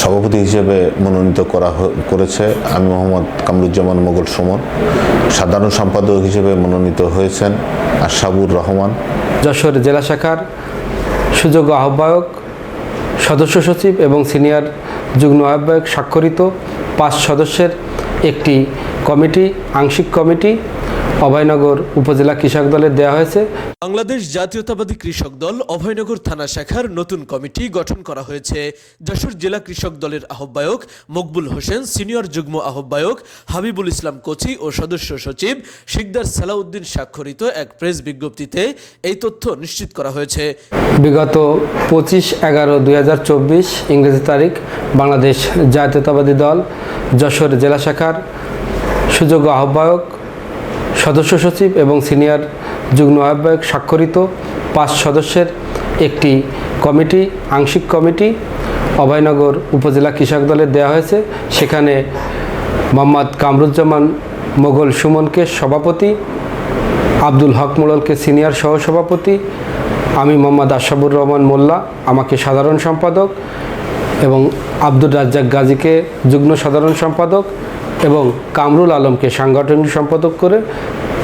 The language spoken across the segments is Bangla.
সভাপতি হিসেবে মনোনীত করা করেছে আমি মোহাম্মদ কামরুজ্জামান মোগল সুমন। সাধারণ সম্পাদক হিসেবে মনোনীত হয়েছেন আশাবুর রহমান। যশোর জেলা শাখার সুযোগ্য আহ্বায়ক, সদস্য সচিব এবং সিনিয়র যুগ্ম আহ্বায়ক স্বাক্ষরিত পাঁচ সদস্যের একটি কমিটি, আংশিক কমিটি অভয়নগর উপজেলা কৃষক দলের দেওয়া হয়েছে। বাংলাদেশ জাতীয়তাবাদী কৃষক দল অভয়নগর থানা শাখার নতুন কমিটি গঠন করা হয়েছে। যশোর জেলা কৃষক দলের আহ্বায়ক মকবুল হোসেন সিনিয়র যুগ্ম আহ্বায়ক হাবিবুল ইসলাম কোচি ও সদস্য সচিব শিকদার সালাউদ্দিন স্বাক্ষরিত এক প্রেস বিজ্ঞপ্তিতে এই তথ্য নিশ্চিত করা হয়েছে। বিগত পঁচিশ এগারো দুই হাজার চব্বিশ ইংরেজি তারিখ বাংলাদেশ জাতীয়তাবাদী দল যশোর জেলা শাখার সুযোগ্য আহ্বায়ক সদস্য সচিব এবং সিনিয়র যুগ্ম আহ্বায়ক স্বাক্ষরিত পাঁচ সদস্যের একটি কমিটি, আংশিক কমিটি অভয়নগর উপজেলা কৃষক দলের দেওয়া হয়েছে। সেখানে মোহাম্মদ কামরুজ্জামান মোগল সুমনকে সভাপতি, আব্দুল হক মোড়লকে সিনিয়র সহসভাপতি, আমি মোহাম্মদ আশাবুর রহমান মোল্লা, আমাকে সাধারণ সম্পাদক এবং আব্দুর রাজ্জাক গাজীকে যুগ্ম সাধারণ সম্পাদক এবং কামরুল আলমকে সাংগঠনিক সম্পাদক করে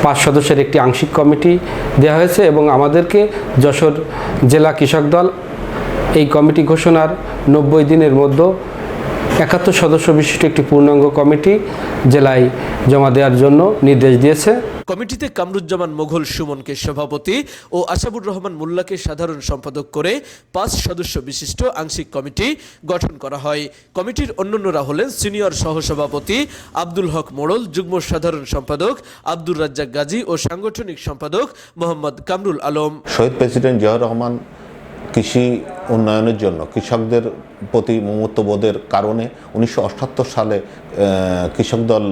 পাঁচ সদস্যের একটি আংশিক কমিটি দেওয়া হয়েছে এবং আমাদেরকে যশোর জেলা কৃষক দল এই কমিটি ঘোষণার নব্বই দিনের মধ্যে একাত্তর সদস্য বিশিষ্ট একটি পূর্ণাঙ্গ কমিটি জেলায় জমা দেওয়ার জন্য নির্দেশ দিয়েছে। কমিটিতে কামরুজ্জামান মোঘল সুমনকে সভাপতি ও আশাবুর রহমান মোল্লাকে সাধারণ সম্পাদক করে পাঁচ সদস্য বিশিষ্ট আংশিক কমিটি গঠন করা হয়। কমিটির অন্যান্যরা হলেন সিনিয়র সহসভাপতি আব্দুল হক মোড়ল যুগ্ম সাধারণ সম্পাদক আব্দুর রাজ্জাক গাজী ও সাংগঠনিক সম্পাদক মোহাম্মদ কামরুল আলম। শহীদ প্রেসিডেন্ট জিয়াউর রহমান কৃষি উন্নয়নের জন্য, কৃষকদের প্রতি মমত্ববোধের কারণে উনিশশো সালে কৃষক দল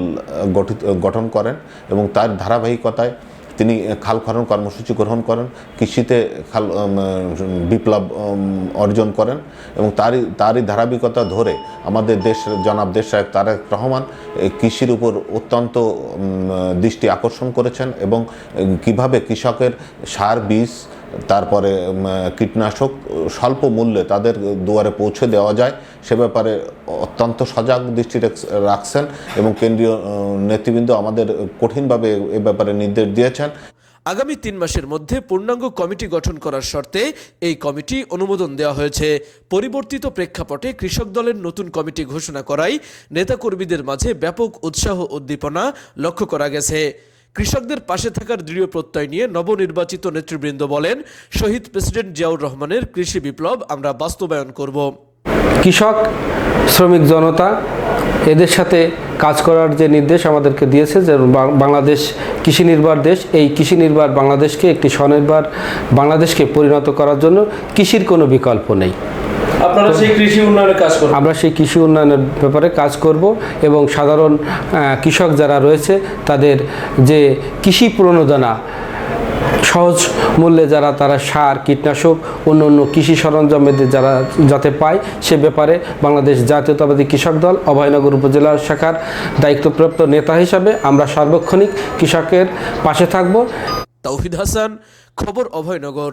গঠিত, গঠন করেন এবং তার ধারাবাহিকতায় তিনি খাল খনন কর্মসূচি গ্রহণ করেন, কৃষিতে খাল বিপ্লব অর্জন করেন এবং তারই তারই ধারাবাহিকতা ধরে আমাদের দেশ, জনাব দেশ নায়ক তারেক রহমান কৃষির উপর অত্যন্ত দৃষ্টি আকর্ষণ করেছেন এবং কীভাবে কৃষকের সার বীজ তারপরে কীটনাশক স্বল্প মূল্যে তাদের দুয়ারে পৌঁছে দেওয়া যায়। সে ব্যাপারে অত্যন্ত সজাগ দৃষ্টি রাখছেন এবং কেন্দ্রীয় নেতৃবৃন্দ আমাদের কঠিনভাবে এ ব্যাপারে নির্দেশ দিয়েছেন। আগামী তিন মাসের মধ্যে পূর্ণাঙ্গ কমিটি গঠন করার শর্তে এই কমিটি অনুমোদন দেওয়া হয়েছে। পরিবর্তিত প্রেক্ষাপটে কৃষক দলের নতুন কমিটি ঘোষণা করায় নেতাকর্মীদের মাঝে ব্যাপক উৎসাহ উদ্দীপনা লক্ষ্য করা গেছে। কৃষকদের পাশে থাকার দৃঢ় প্রত্যয় নিয়ে নবনির্বাচিত নেতৃবৃন্দ বলেন, শহীদ প্রেসিডেন্ট জিয়াউর রহমানের কৃষি বিপ্লব আমরা বাস্তবায়ন করব। কৃষক, শ্রমিক জনতা, এদের সাথে কাজ করার যে নির্দেশ আমাদেরকে দিয়েছে যে বাংলাদেশ কৃষি নির্ভর দেশ, এই কৃষি নির্ভর বাংলাদেশকে একটি স্বনির্ভর বাংলাদেশকে পরিণত করার জন্য কৃষির কোনো বিকল্প নেই। আপনারা সেই কৃষি উন্নয়নের কাজ করবেন। আমরা সেই কৃষি উন্নয়নের ব্যাপারে কাজ করব এবং সাধারণ কৃষক যারা রয়েছে তাদের যে কৃষি প্রণোদনা সহজ মূল্যে যারা তারা সার কীটনাশক অন্য অন্য কৃষি সরঞ্জামের যারা যাতে পায় সে ব্যাপারে বাংলাদেশ জাতীয়তাবাদী কৃষক দল অভয়নগর উপজেলা শাখার দায়িত্বপ্রাপ্ত নেতা হিসাবে আমরা সার্বক্ষণিক কৃষকের পাশে থাকব। তাওহিদ হাসান খবর অভয়নগর।